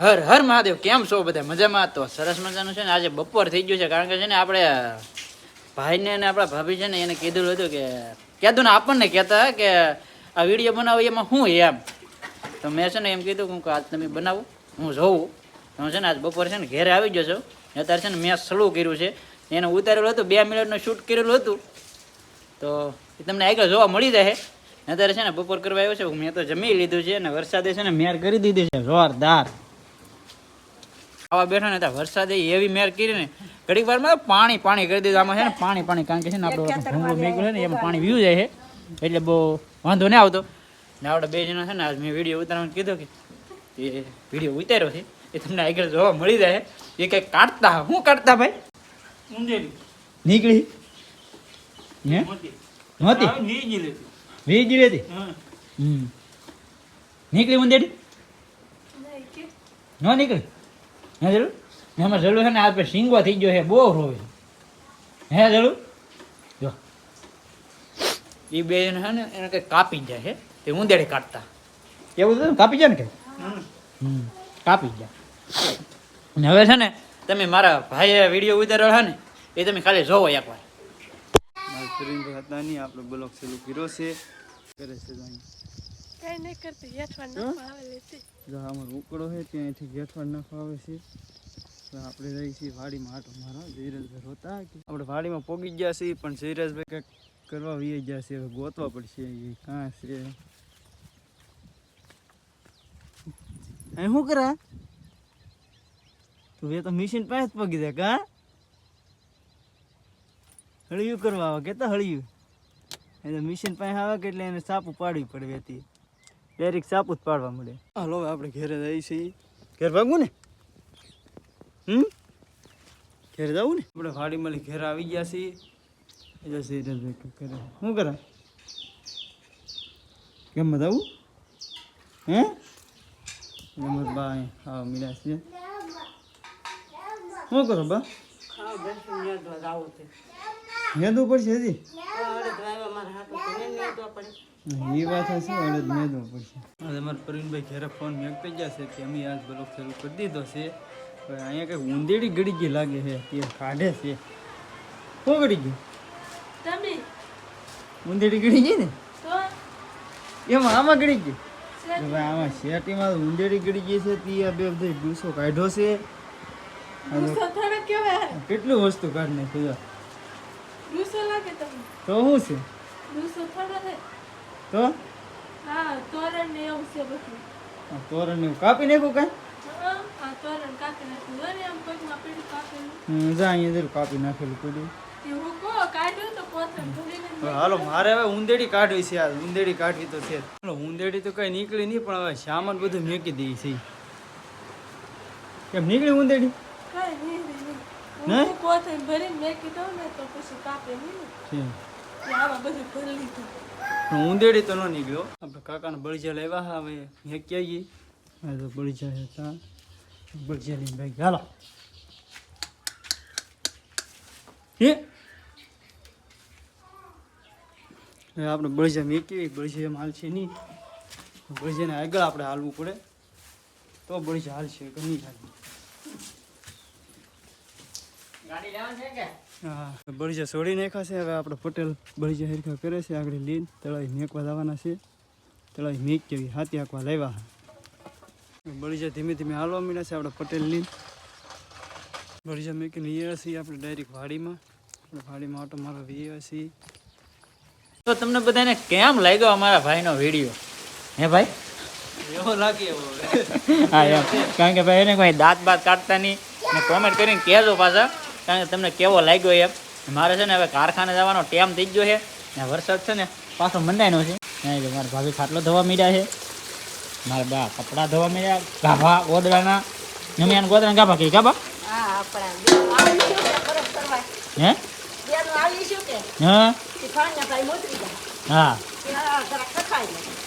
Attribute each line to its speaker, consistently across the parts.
Speaker 1: હર હર મહાદેવ, કેમ છો બધા? મજામાં? તો સરસ મજાનું છે ને? આજે બપોર થઈ ગયું છે, કારણ કે છે ને આપણે ભાઈને અને આપણા ભાભી છે ને એને કીધું હતું કે કહેતું ને આપણને કહેતા કે આ વીડિયો બનાવો, એમાં હું એમ. તો મેં છે ને એમ કીધું કે આજ તમે બનાવો, હું જોઉં. તો હું છે ને આજ બપોર છે ને ઘેરે આવી ગયો છું. અત્યારે છે ને મેં સલું કર્યું છે. એને ઉતારેલું હતું, બે મિનિટનું શૂટ કરેલું હતું. તો એ તમને આગળ જોવા મળી જાય અત્યારે છે ને બપોર કરવા આવ્યો છે મેં તો જમી લીધું છે અને વરસાદે છે ને મેર કરી દીધી છે. જોરદાર. આવા બેઠા ને ત્યાં વરસાદે એવી મેર કરી ને ઘડીક વારમાં પાણી પાણી કરી દીધું. આમાં છે ને પાણી પાણી કારણ કે છે ને આપણે ભૂંગળું મેઘું છે ને એમાં પાણી વ્યૂ જાય છે. એટલે બહુ વાંધો નહીં આવતો. ને આપણે બે જણા છે ને આજ મેં વીડિયો ઉતારવાનું કીધું કે એ વીડિયો ઉતાર્યો છે એ તમને આગળ જોવા મળી જાય. એ કંઈક કાઢતા શું કાઢતા ભાઈ? નીકળી. હે? નહોતી વીજ લેતી હમ. નીકળી ઊંધેડી ન નીકળી? હે જરૂર એમાં જરૂર છે ને આ સિંગવા થઈ ગયો છે બહુ રોવે હે જરૂર જો. એ બે જણ છે ને એને કંઈક કાપી જાય છે તે ઊંધેડે કાઢતા. એવું હતું કાપી જાય ને કંઈ?
Speaker 2: હમ.
Speaker 1: કાપી જાય. અને હવે છે ને તમે મારા ભાઈએ વીડિયો ઉતાર્યો છે ને એ તમે ખાલી જોવો એકવાર.
Speaker 3: મારા સુરેન્દ્ર હતા નહીં આપણો બ્લોક ચાલુ કર્યો છે. કરે છે.
Speaker 4: કઈ નહીં કરતી જેઠવાડ નાખવા આવે લેતી.
Speaker 3: જો અમારો ઉકળો છે ત્યાંથી જેઠવાડ નાખવા આવે છે. આપણે રહી છીએ વાડીમાં આટો મારા જયરાજભાઈ રોતા કે? આપણે વાડીમાં પોગી ગયા છીએ પણ જયરાજભાઈ કંઈક કરવા વી ગયા છે હવે ગોતવા પડશે એ કાં છે? અહીં શું કરા? તું એ તો મિશીન પાસે જ પગી દે કા? હળિયું કરવા આવે કેતા હળિયું? એ તો મશીન પાસે આવે કે એટલે એને સાપુ પાડવી પડે વેતી. ડાયરેક્ટ સાપુ જ પાડવા મળે. હાલો હવે આપણે ઘેરે જઈએ છીએ. ઘેર ભાગવું ને? હમ? ઘેર જવું ને? આપણે વાડી મળી ઘેર આવી ગયા છીએ. સિરિયસ કરે. શું કરે? કેમ બતાવું હે? અમાર બા હા મીરા છે. શું કરો બા? નેદવું પડશે હજી. એ વાત હશે અડદ આજે અમારા પ્રવીણભાઈ ઘેરે ફોન મેકતા ગયા છે કે અમે આજ બ્લોક શરૂ કરી દીધો છે. પણ અહીંયા કંઈક ઊંધેડી ગળી ગઈ લાગે છે તે કાઢે છે. શું ગળી ગઈ
Speaker 4: તમે?
Speaker 3: ઊંધેડી ગળી ગઈ ને? એમાં આમાં ગળી ગઈ? હવે આમાં શેટીમાં ઊંધેડી ગળી ગઈ છે તે આ બે બધો ડૂસો કાઢ્યો છે.
Speaker 4: ગુસ્સો
Speaker 3: કેટલું વસ્તુ કાઢ નાખ્યું
Speaker 4: ગુસ્સો
Speaker 3: તો શું છે?
Speaker 4: ગુસ્સો થોડો છે.
Speaker 3: તો?
Speaker 4: હા તોરણ ને એવું છે બધું.
Speaker 3: તોરણ ને કાપી નાખ્યું કાંઈ?
Speaker 4: તોરણ કાપી નાખ્યું. વરે આમ પગમાં પીડું કાપેલું.
Speaker 3: જા અહીંયા જરૂર કાપી નાખેલું હવે હાલો મારે હવે ઊંધેડી કાઢવી છે યાર. ઊંધેડી કાઢવી તો છે ઉંદેડી તો કઈ નીકળી નહીં પણ હવે સામાન બધું મેકી દઈ છે કેમ નીકળી ઊંધેડી
Speaker 4: નહીં નહીં, નહીં.
Speaker 3: નહીં?
Speaker 4: હું કોથળ ભરીને મેકી દઉં ને તો પછી કાપે નહીં. ને
Speaker 3: છે
Speaker 4: એ આમાં બધું ભરી લીધું.
Speaker 3: ઊંધેડી તો ન નીકળ્યો. આપણે કાકાને બળજા લેવા હવે મેકી આવીએ હા તો બળીજા હતા. બળજા લઈને ભાઈ હાલો હે? આપણે બળજા મેકીએ, બળજા એમ હાલશે નહીં. બળજાને આગળ આપણે હાલવું પડે. તો બળીજા હાલશે કે નહીં હાલ
Speaker 1: ગાડી લેવાની છે કે?
Speaker 3: હા બળીજા છોડી નાખ્યા છે. હવે આપણે પટેલ બળીજા હરખા કરે છે. આગળ લીન તળાવી મેકવા જવાના છે. તળાવી મેક જેવી હાથી આંકવા લાવ્યા બળીજા ધીમે ધીમે હાલવા માંડ્યા છે. આપણે પટેલ લીન. બળીજા મેકીને લઈએ છીએ આપણે ડાયરેક્ટ વાડીમાં. આપણે વાડીમાં ઓટો મારવા વીએ છીએ.
Speaker 1: તો તમને બધાને કેમ લાગ્યો અમારા ભાઈનો વીડિયો હે ભાઈ?
Speaker 3: એવો લાગ્યો
Speaker 1: હા એમ. કારણ કે ભાઈ એને કોઈ દાંત બાત કાઢતા નહીં. કોમેન્ટ કરીને કહેજો પાછા. કારણ કે તમને કેવો લાગ્યો એમ? મારે છે ને હવે કારખાને જવાનો ટેમ થઈ ગયો છે. ને વરસાદ છે ને પાછો મંડાયનો છે. નહીં મારા ભાભી ખાટલો ધોવા મીડ્યા છે. મારા બા કપડાં ધોવા મીડ્યા. ગાભા ગોદડાના નમિયાન ગોદરા ગાભા કઈ ગાભા.
Speaker 5: હા
Speaker 1: હે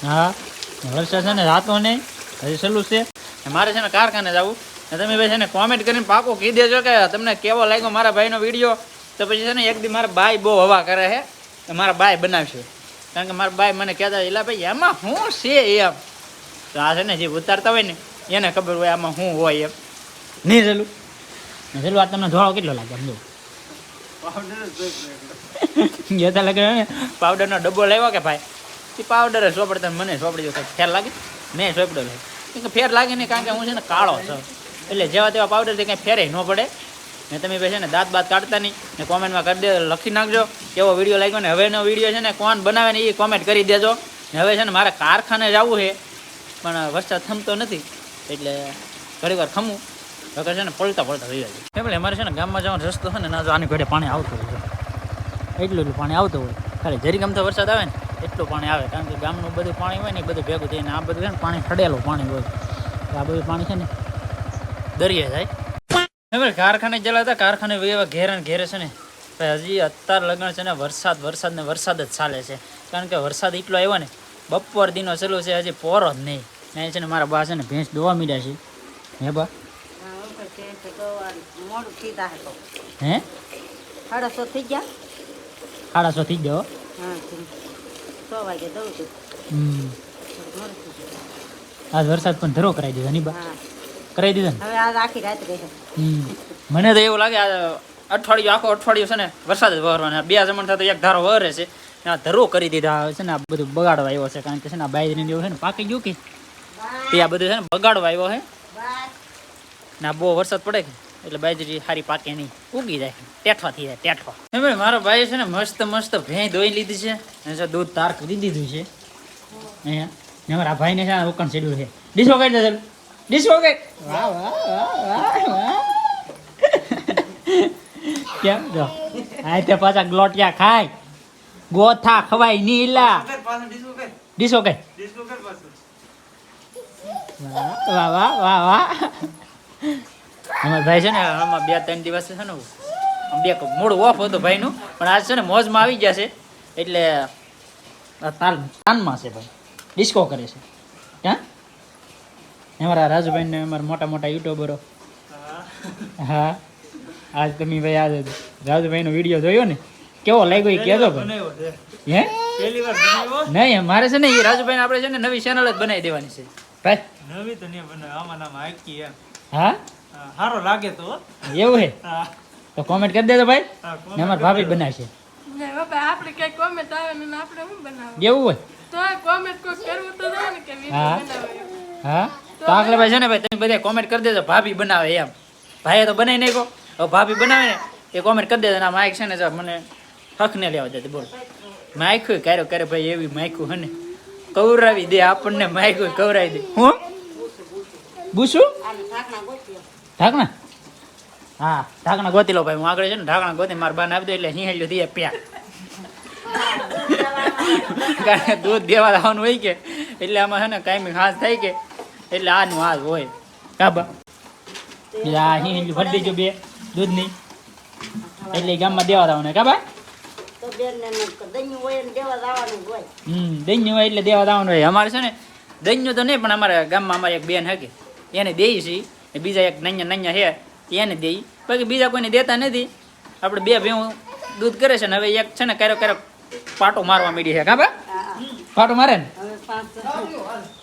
Speaker 1: હા? વરસાદ છે ને રાતો નહીં. હજી સહેલું છે. મારે છે ને કારખાને જવું. તમે ભાઈ છે ને કોમેન્ટ કરીને પાકો કહી દેજો કે તમને કેવો લાગ્યો મારા ભાઈનો વીડિયો તો પછી છે ને એક દી મારા બાઈ બહુ હવા કરે છે તો મારા બાઈ બનાવશે. કારણ કે મારા બાઈ મને કહેતા એલા ભાઈ એમાં શું છે એમ? તો આ છે ને જે ઉતારતા હોય ને એને ખબર હોય આમાં શું હોય એમ. નહીં રેલું રેલું આ તમને ધોળો કેટલો લાગે સમજો જેતા લાગે ને પાવડરનો ડબ્બો લેવો કે ભાઈ? એ પાવડર સોપડતા મને સોપડી દો ફેર લાગે? મેં સોપડ્યો કે ફેર લાગે નહીં કારણ કે હું છે ને કાળો છું. એટલે જેવા તેવા પાવડરથી કંઈ ફેરે ન પડે. ને તમે પછી છે ને દાંત બાત કાઢતા નહીં. ને કોમેન્ટમાં કરી દે, લખી નાખજો. કેવો વીડિયો લાગ્યો ને, હવેનો વીડિયો છે ને, કોણ બનાવે ને એ કોમેન્ટ કરી દેજો. ને હવે છે ને મારે કારખાને જવું છે. પણ વરસાદ થમતો નથી, એટલે ઘણી વાર ખમું. વગર છે ને પડતા પડતા થઈ જાય. એટલે અમારે છે ને ગામમાં જવાનો રસ્તો છે ને, ના જો આની ઘડે પાણી આવતું હોય. એટલું એટલું પાણી આવતું હોય. ખાલી જરી ગમતો વરસાદ આવે ને, એટલું પાણી આવે. કારણ કે ગામનું બધું પાણી હોય ને, એ બધું ભેગું થઈને આ બધું છે ને પાણી ખડેલું પાણી હોય. આ બધું પાણી છે ને દરિયે જાય. હવે કારખાને જેલા હતા કારખાને એવા ઘેરે ને ઘેરે છે ને ભાઈ હજી અત્યાર લગ્ન છે ને વરસાદ વરસાદ ને વરસાદ જ ચાલે છે. કારણ કે વરસાદ એટલો આવ્યો ને બપોર દિનો ચલો છે હજી પોરો જ નહીં. ને છે ને મારા બા છે ને ભેંસ દોવા મીડ્યા છે. હે બા?
Speaker 5: મોડું
Speaker 1: હે?
Speaker 5: સાડા થઈ ગયા?
Speaker 1: સાડા સો થઈ ગયો
Speaker 5: હા? સો વાગે દઉં છું.
Speaker 1: આજ વરસાદ પણ ધરો કરાવી દીધો ની બા? કરાવી દીધા
Speaker 5: હવે આજ આખી રાત રહી
Speaker 1: હમ. મને તો એવું લાગે આ અઠવાડિયું આખો અઠવાડિયું છે ને વરસાદ જ વરવાનો બે જમણ થતો એક ધારો વરે છે. આ ધરો કરી દીધા છે ને આ બધું બગાડવા આવ્યો છે. કારણ કે છે ને આ બાજરીને એવું છે ને પાકી ગયું કે? તે આ બધું છે ને બગાડવા આવ્યો છે. ને આ બહુ વરસાદ પડે કે? એટલે બાજરી સારી પાકે નહીં. ઉગી જાય. ટેઠવા થઈ જાય ટેઠવા ભાઈ મારો ભાઈ છે ને મસ્ત મસ્ત ભેં ધોઈ લીધી છે. અને દૂધ તાર કરી દીધું છે. અહીંયા. ને અમારા ભાઈને છે ને ઉકણ શેડ્યુલ છે. ડીશો કાઢી દે ડીશો કઈ વાહ વાહ વાહ વાહ કેમ જો? આ તે પાછા ગ્લોટિયા ખાય. ગોથા ખવાય નીલા. ડીશો કઈ વાહ વાહ વાહ વાહ. અમારા ભાઈ છે ને આમાં બે ત્રણ દિવસ છે ને બે મૂળ ઓફ હતો ભાઈનું. પણ આજ છે ને મોજમાં આવી ગયા છે. એટલે તાલ તાનમાં છે ભાઈ. ડિસ્કો કરે છે. હા? અમારા રાજુભાઈ ને અમારા મોટા મોટા યુટ્યુબરો. હા. આજ તમે ભાઈ આજ રાજુભાઈનો વીડિયો જોયો ને કેવો લાગ્યો એ કહેજો ભાઈ હે?
Speaker 2: પહેલી વાર બનાવ્યો?
Speaker 1: નહીં મારે છે ને એ રાજુભાઈને આપણે છે ને નવી ચેનલ જ બનાવી દેવાની છે. ભાઈ.
Speaker 2: નવી તો નહીં બનાવ્યો આમાં નામ હાકી એમ.
Speaker 1: હા?
Speaker 2: હા, સારો લાગે તો
Speaker 1: એવું હે?
Speaker 2: હા.
Speaker 1: તો કોમેન્ટ કરી દેજો ભાઈ. ને અમારા ભાભી બનાવશે.
Speaker 4: ને બાપા આપણે કઈ કોમેન્ટ આવે ને આપણે શું બનાવવું
Speaker 1: એવું હોય?
Speaker 4: તો કોમેન્ટ કોઈ કરવું તો ને કે
Speaker 1: હા.
Speaker 4: બનાવે.
Speaker 1: હા? ભાઈ છે ને ભાઈ તમે બધા કોમેન્ટ કરી દેજો ભાભી બનાવે એમ. ભાઈએ તો બનાવી નાખો હવે ભાભી બનાવે ને એ કોમેન્ટ કરી દેજો ના માઇક છે ને જો મને હક ને લેવા દે બોલ. માયખું ક્યારે ક્યારે ભાઈ એવી માયખું હે ને કવરાવી દે આપણને માયખું કવરાવી દે. હું? બુશું ઢાકણા? હા ઢાકણા ગોતી લો ભાઈ હું આગળ છે ને ઢાકણા ગોતી મારા બાને આપી દો એટલે હિંહેલ્યું દે પ્યા. કારણ દૂધ દેવા લાવવાનું હોય કે એટલે આમાં છે ને કાયમી ખાસ થાય કે એટલે આનું આ હોય. કાબા. આ હિંહેલ્યું ભરી દેજો બે દૂધની. એટલે ગામમાં દેવા લાવવાનું કાબા. હમ દૈન્યું હોય એટલે દેવા લાવવાનું હોય. અમારે છે ને દૈન્યું તો નહીં પણ અમારા ગામમાં અમારે એક બેન હકે. એને દેઈ છે બીજા એક નૈયા નૈયા છે એને દઈ. બાકી બીજા કોઈને દેતા નથી. આપણે બે ભેવું દૂધ કરે છે ને હવે એક છે ને ક્યારેક ક્યારેક પાટો મારવા માંડી છે. કાબા.
Speaker 5: હા.
Speaker 1: પાટો મારે ને?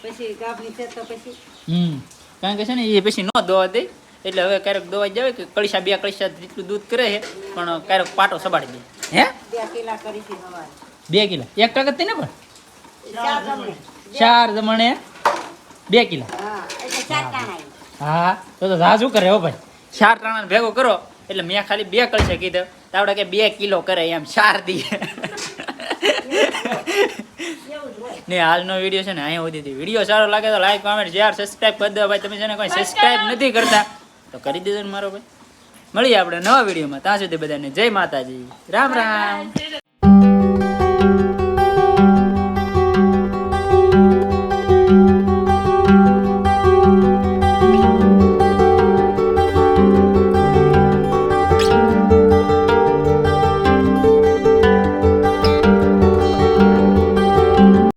Speaker 5: પછી ગાભની છે તો પછી
Speaker 1: હમ. કારણ કે છે ને એ પછી ન દોવા દે. એટલે હવે ક્યારેક દોવાઈ જાય કે કળીસા બે કળીસા જેટલું દૂધ કરે છે પણ ક્યારેક પાટો સબાડી દે. હે?
Speaker 5: બે કિલા
Speaker 1: બે કિલા. એક ટકા ને પણ?
Speaker 5: ચાર જમણે.
Speaker 1: બે કિલા.
Speaker 5: હા
Speaker 1: તો તો શું કરે હો ભાઈ? ચાર ટાણા ભેગો કરો એટલે મેં ખાલી બે કળશે કીધું. તો આપણે કે બે કિલો કરે એમ ચાર દી
Speaker 5: એવું જ હોય
Speaker 1: ને હાલનો વીડિયો છે ને અહીંયા સુધી વીડિયો સારો લાગે તો લાઈક કોમેન્ટ શેર સબસ્ક્રાઇબ કરી દો ભાઈ. તમે છે ને કોઈ સબસ્ક્રાઇબ નથી કરતા તો કરી દેજો ને મારો ભાઈ. મળીએ આપણે નવા વિડીયોમાં ત્યાં સુધી બધાને જય માતાજી. રામ રામ.